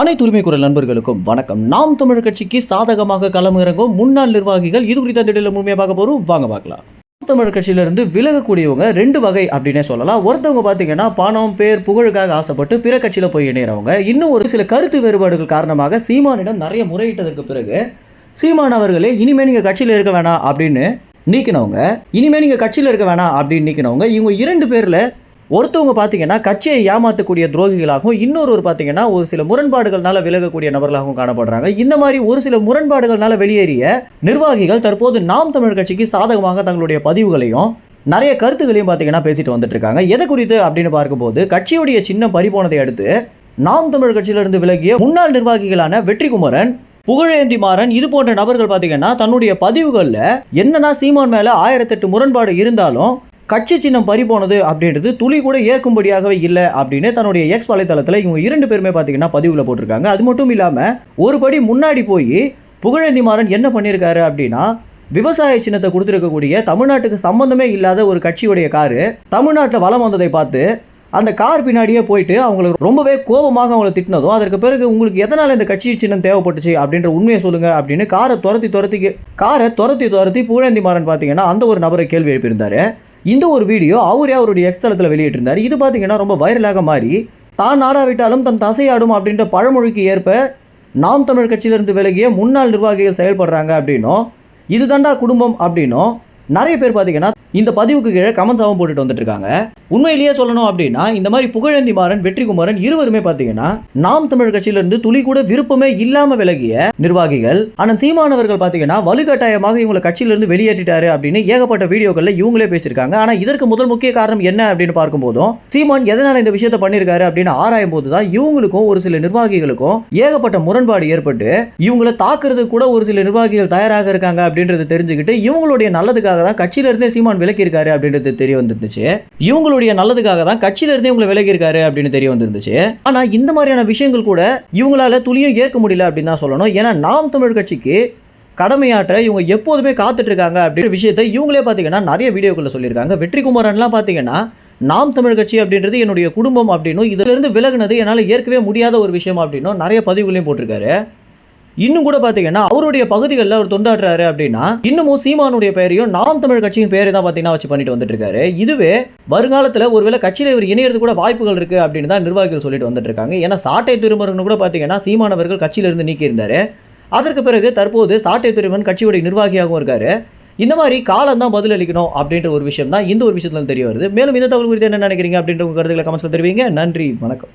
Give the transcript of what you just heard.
அனைத்து உரிமை குரல் நண்பர்களுக்கும் வணக்கம். நாம் தமிழர் கட்சிக்கு சாதகமாக களமிறங்கும் முன்னாள் நிர்வாகிகள் இது குறித்த திடலில் முழுமையாக பார்க்க வாங்க பார்க்கலாம். நாம் தமிழர் கட்சியிலிருந்து விலகக்கூடியவங்க ரெண்டு வகை அப்படின்னே சொல்லலாம். ஒருத்தவங்க பார்த்தீங்கன்னா பணம் பேர் புகழுக்காக ஆசைப்பட்டு பிற கட்சியில் போய் இணையறவங்க. இன்னும் ஒரு சில கருத்து வேறுபாடுகள் காரணமாக சீமானிடம் நிறைய முறையிட்டதுக்கு பிறகு சீமான் அவர்களே இனிமேல் நீங்கள் கட்சியில் இருக்க வேணாம் அப்படின்னு நீக்கினவங்க. இனிமேல் நீங்கள் கட்சியில் இருக்க வேணாம் அப்படின்னு நீக்கினவங்க. இவங்க இரண்டு பேரில் ஒருத்தவங்க பார்த்தீங்கன்னா கட்சியை ஏமாற்றக்கூடிய துரோகிகளாகவும் இன்னொருவர் பார்த்தீங்கன்னா ஒரு சில முரண்பாடுகள்னால விலகக்கூடிய நபர்களாகவும் காணப்படுறாங்க. இந்த மாதிரி ஒரு சில முரண்பாடுகள்னால வெளியேறிய நிர்வாகிகள் தற்போது நாம் தமிழர் கட்சிக்கு சாதகமாக தங்களுடைய பதிவுகளையும் நிறைய கருத்துக்களையும் பார்த்தீங்கன்னா பேசிட்டு வந்துட்டு இருக்காங்க. எதை குறித்து அப்படின்னு பார்க்கும்போது கட்சியுடைய சின்னம் பறிபோனதை அடுத்து நாம் தமிழர் கட்சியிலிருந்து விலகிய முன்னாள் நிர்வாகிகளான வெற்றிகுமரன் புகழேந்தி மாறன் இது போன்ற நபர்கள் பார்த்தீங்கன்னா தன்னுடைய பதிவுகளில் என்னன்னா சீமான் மேலே ஆயிரத்தெட்டு முரண்பாடு இருந்தாலும் கட்சி சின்னம் பறி போனது அப்படின்றது துளி கூட ஏற்கும்படியாகவே இல்லை அப்படின்னு தன்னுடைய எக்ஸ் வலைத்தளத்தில் இவங்க இரண்டு பேருமே பார்த்தீங்கன்னா பதிவில் போட்டிருக்காங்க. அது மட்டும் இல்லாமல் ஒரு படி முன்னாடி போய் புகழேந்தி மாறன் என்ன பண்ணியிருக்காரு அப்படின்னா விவசாய சின்னத்தை கொடுத்துருக்கக்கூடிய தமிழ்நாட்டுக்கு சம்பந்தமே இல்லாத ஒரு கட்சியுடைய காரு தமிழ்நாட்டில் வலம் வந்ததை பார்த்து அந்த கார் பின்னாடியே போயிட்டு அவங்களுக்கு ரொம்பவே கோபமாக அவங்கள திட்டினதும் அதற்கு பிறகு உங்களுக்கு எதனால் இந்த கட்சி சின்னம் தேவைப்பட்டுச்சு அப்படின்ற உண்மையை சொல்லுங்க அப்படின்னு காரை துரத்தி துரத்தி காரை துரத்தி துரத்தி புகழேந்தி மாறன் பார்த்தீங்கன்னா அந்த ஒரு நபரை கேள்வி எழுப்பியிருந்தாரு. இந்த ஒரு வீடியோ அவரே அவருடைய எக்ஸ் தளத்தில் வெளியிட்டிருந்தார். இது பார்த்தீங்கன்னா ரொம்ப வைரலாக மாறி தான் நாடாவிட்டாலும் தன் தசையாடும் அப்படின்ற பழமொழிக்கு ஏற்ப நாம் தமிழ் கட்சியிலிருந்து விலகிய முன்னாள் நிர்வாகிகள் செயல்படுறாங்க அப்படின்னும் இதுதாண்டா குடும்பம் அப்படின்னும் நிறைய பேர் பார்த்தீங்கன்னா இந்த பதிவுக்கு கீழே கமெண்ட்ஸாகவும் போட்டுட்டு வந்துட்டு இருக்காங்க உண்மையிலேயே சொல்லணும் அப்படின்னா இந்த மாதிரி புகழேந்தி மாறன் வெற்றிகுமாரன் இருவருமே பார்த்தீங்கன்னா நாம் தமிழ் கட்சியிலிருந்து துளி கூட விருப்பமே இல்லாமல் விலகிய நிர்வாகிகள். ஆனால் சீமானவர்கள் பார்த்தீங்கன்னா வலுக்கட்டாயமாக இவங்களை கட்சியிலிருந்து வெளியேற்றிட்டாரு அப்படின்னு ஏகப்பட்ட வீடியோக்கள்ல இவங்களே பேசியிருக்காங்க. ஆனால் இதற்கு முதல் முக்கிய காரணம் என்ன அப்படின்னு பார்க்கும்போதும் சீமான் எதனால் இந்த விஷயத்தை பண்ணியிருக்காரு அப்படின்னு ஆராயும் போது தான் இவங்களுக்கும் ஒரு சில நிர்வாகிகளுக்கும் ஏகப்பட்ட முரண்பாடு ஏற்பட்டு இவங்களை தாக்குறதுக்கு கூட ஒரு சில நிர்வாகிகள் தயாராக இருக்காங்க அப்படின்றத தெரிஞ்சுக்கிட்டு இவங்களுடைய நல்லதுக்காக தான் கட்சியிலருந்தே சீமான் விலக்கியிருக்காரு அப்படின்றது தெரிய வந்துருந்துச்சு. இவங்களுடைய நல்லதுக்காக தான் கட்சியில இருந்தே இவங்களை விலகியிருக்காரு அப்படின்னு தெரிய வந்துருந்துச்சு. ஆனால் இந்த மாதிரியான விஷயங்கள் கூட இவங்களால துளியும் ஏற்க முடியல அப்படின்னு தான் சொல்லணும். ஏன்னா நாம் தமிழ் கட்சிக்கு கடமையாற்ற இவங்க எப்போதுமே காத்துட்டு இருக்காங்க அப்படின்ற விஷயத்தை இவங்களே பார்த்தீங்கன்னா நிறைய வீடியோக்களில் சொல்லியிருக்காங்க. வெற்றிக்குமாரன்லாம் பார்த்தீங்கன்னா நாம் தமிழ் கட்சி அப்படின்றது என்னுடைய குடும்பம் அப்படின்னும் இதிலிருந்து விலகுனது என்னால் ஏற்கவே முடியாத ஒரு விஷயம் அப்படின்னும் நிறைய பதிவுகளையும் போட்டிருக்காரு. இன்னும் கூட பார்த்தீங்கன்னா அவருடைய பகுதிகளில் அவர் தொண்டாடுறாரு அப்படின்னா இன்னமும் சீமானுடைய பெயரையும் நாம் தமிழ் கட்சியின் பேரை தான் பார்த்தீங்கன்னா வச்சு பண்ணிட்டு வந்துட்டு இருக்காரு இதுவே வருங்காலத்தில் ஒருவேளை கட்சியில் இவர் இணையறது கூட வாய்ப்புகள் இருக்கு அப்படின்னு தான் நிர்வாகிகள் சொல்லிட்டு வந்துட்டு இருக்காங்க ஏன்னா சாட்டை திருமருன்னு கூட பார்த்தீங்கன்னா சீமானவர்கள் கட்சியிலிருந்து நீக்கியிருந்தாரு. அதற்கு பிறகு தற்போது சாட்டை திருமன் கட்சியுடைய நிர்வாகியாகவும் இருக்காரு. இந்த மாதிரி காலம் தான் பதில் அளிக்கணும் அப்படின்ற ஒரு விஷயம் தான் இந்த ஒரு விஷயத்துல தெரிய வருது. மேலும் இந்த தகவல் குறித்து என்ன நினைக்கிறீங்க அப்படின்ற உங்க கருத்துக்களை கமெண்ட்ஸ்ல தெரிவிங்க. நன்றி வணக்கம்.